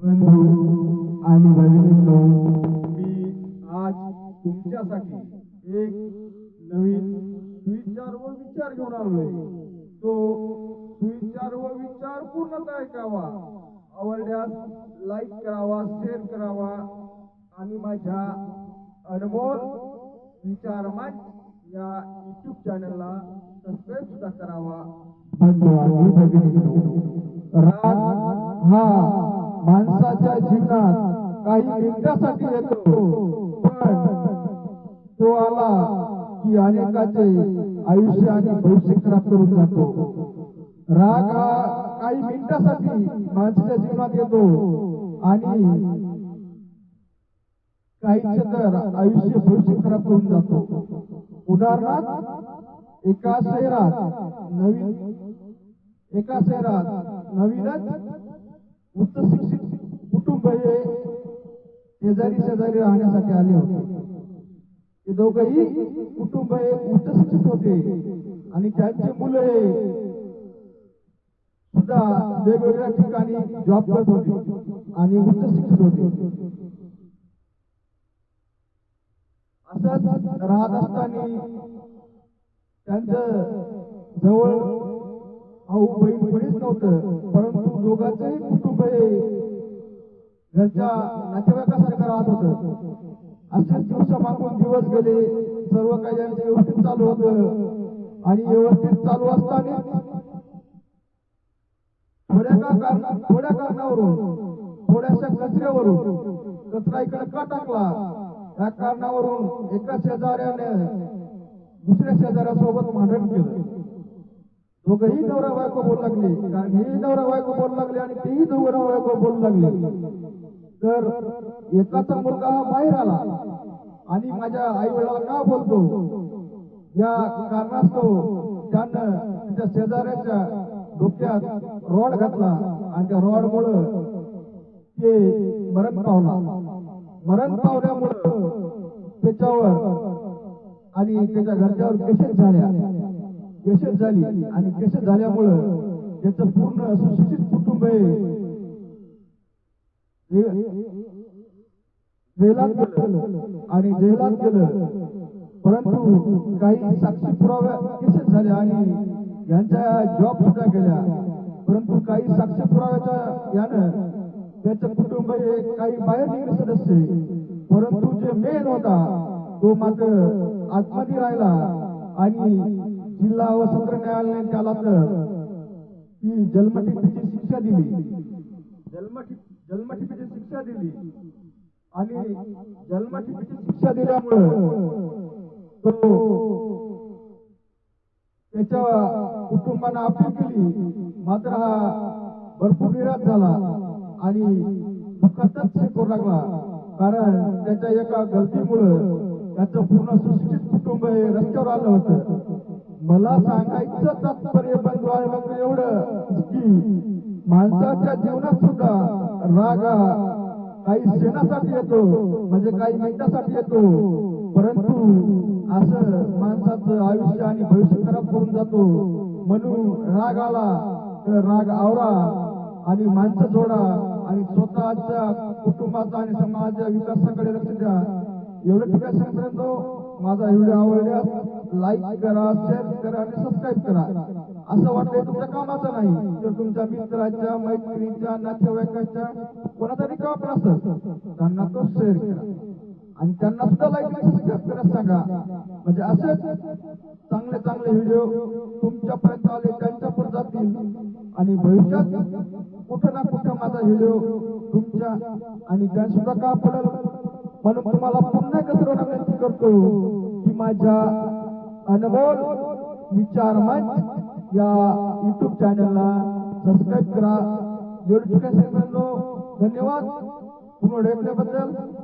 बंधू आणि भगिनींनो मी आज तुमच्यासाठी एक नवीन सुविचार व विचार घेऊन आलोय. तो सुविचार व विचार पूर्णतः ऐकावा. आवडल्यास लाईक करावा शेअर करावा आणि माझ्या अनमोल विचार मंच या युट्यूब चॅनलला सबस्क्राईब सुद्धा करावा. धन्यवाद भगिनी हा माणसाच्या जीवनात काही मिनिटासाठी येतो. पण तो आला की अनेकाचे आयुष्य आणि भविष्य खराब करून जातो. राग हा काही मिनिटासाठी माणसाच्या जीवनात येतो. आणि काहीचे तर आयुष्य भविष्य खराब करून जातो. उदाहरणार्थ एका शहरात नवीन एका शहरात नवीनच उच्च शेजारी शेजारी राहण्यासाठी आले होते. ते दोघही कुटुंब हे उच्चशिक्षित होते आणि त्यांचे मुलं हे सुद्धा वेगवेगळ्या ठिकाणी जॉब करत होते आणि उच्च शिक्षित होते. असंच राहत असताना त्यांचं जवळ भाऊ बहीण कोणीच नव्हतं परंतु दोघांचंही कुटुंब हे घरच्या नातेवाईकासारखं राहत होतं. असेच दिवस मागून दिवस गेले सर्व काही यांचं व्यवस्थित चालू होतं. आणि व्यवस्थित चालू असताना थोड्या का कारण थोड्या कारणावरून थोड्याशा कचऱ्यावरून कचरा इकडे का टाकला? या कारणावरून एका शेजाऱ्याने दुसऱ्या शेजाऱ्यासोबत भांडण केलं. दोघही नवरा बायको बोलू लागले कारण हेही नवरा बायको बोलू लागले आणि तेही दोघं नवरा बायको बोलू लागले. तर एकाचा मुलगा हा बाहेर आला. आणि माझ्या आई वडिला का बोलतो? या कारणास्तव त्यानं त्या शेजाऱ्याच्या डोक्यात रॉड घातला आणि त्या रॉड मुळे ते मरण पावला. मरण पावल्यामुळं त्याच्यावर आणि त्याच्या घरच्यावर केसेस झाल्या. केसेस झाली आणि केसेस झाल्यामुळं त्याचं पूर्ण सुशिक्षित कुटुंब आहे जेलात गेलं आणि जेलात गेलं. परंतु काही साक्षी पुराव्या केसेस झाल्या आणि यांच्या जॉब सुद्धा केल्या परंतु काही साक्षी पुराव्याच्या यानं त्याचं कुटुंब हे काही बाहेर निघले सदस्य. परंतु जे मेन होता तो मात्र आतमध्ये राहिला आणि जिल्हा व सत्र न्यायालयाने त्याला तर ती जन्मठेपीची शिक्षा दिली. जन्मठिप जन्मठेपीची शिक्षा दिली. आणि जन्मठेपीची शिक्षा दिल्यामुळं तो त्याच्या कुटुंबाने अपील केली. मात्र हा भरपूर निराश झाला आणि दुःखाचाच हे करू लागला. कारण त्याच्या एका गलतीमुळं त्याचं पूर्ण सुशिक्षित कुटुंब हे रस्त्यावर आलं होतं. मला सांगायचं तात्पर्य बंधू आहे एवढं की माणसाच्या जीवनात सुद्धा राग हा काही क्षणासाठी येतो म्हणजे काही मिनिटासाठी येतो. परंतु असं माणसाचं आयुष्य आणि भविष्य खराब करून जातो. म्हणून राग आला तर राग आवरा आणि माणसं जोडा आणि स्वतःच्या कुटुंबाचा आणि समाजाच्या विकासाकडे लक्ष द्या. एवढं ठिकाणी सांगतो माझा व्हिडिओ आवडल्यास लाईक करा शेअर करा आणि सबस्क्राईब करा. असं वाटलं तुमच्या कामाचं नाही. तर तुमच्या मित्राच्या मैत्रिणीच्या नातेवाईकाच्या कोणातरी काम पण असत. त्यांना तो शेअर करा. आणि त्यांना सुद्धा लाईक आणि सबस्क्राईब करायला सांगा. म्हणजे असेच चांगले चांगले व्हिडिओ तुमच्यापर्यंत आले त्यांच्यापर्यंत जातील. आणि भविष्यात कुठं ना कुठं माझा व्हिडिओ तुमच्या आणि त्या सुद्धा का पडेल म्हणून तुम्हाला पुन्हा एकत्र विनंती करतो की माझ्या अनमोल विचार मंच या युट्यूब चॅनलला सबस्क्राईब करा. एवढी ठिकाणी धन्यवाद. पुन्हा ऐकल्याबद्दल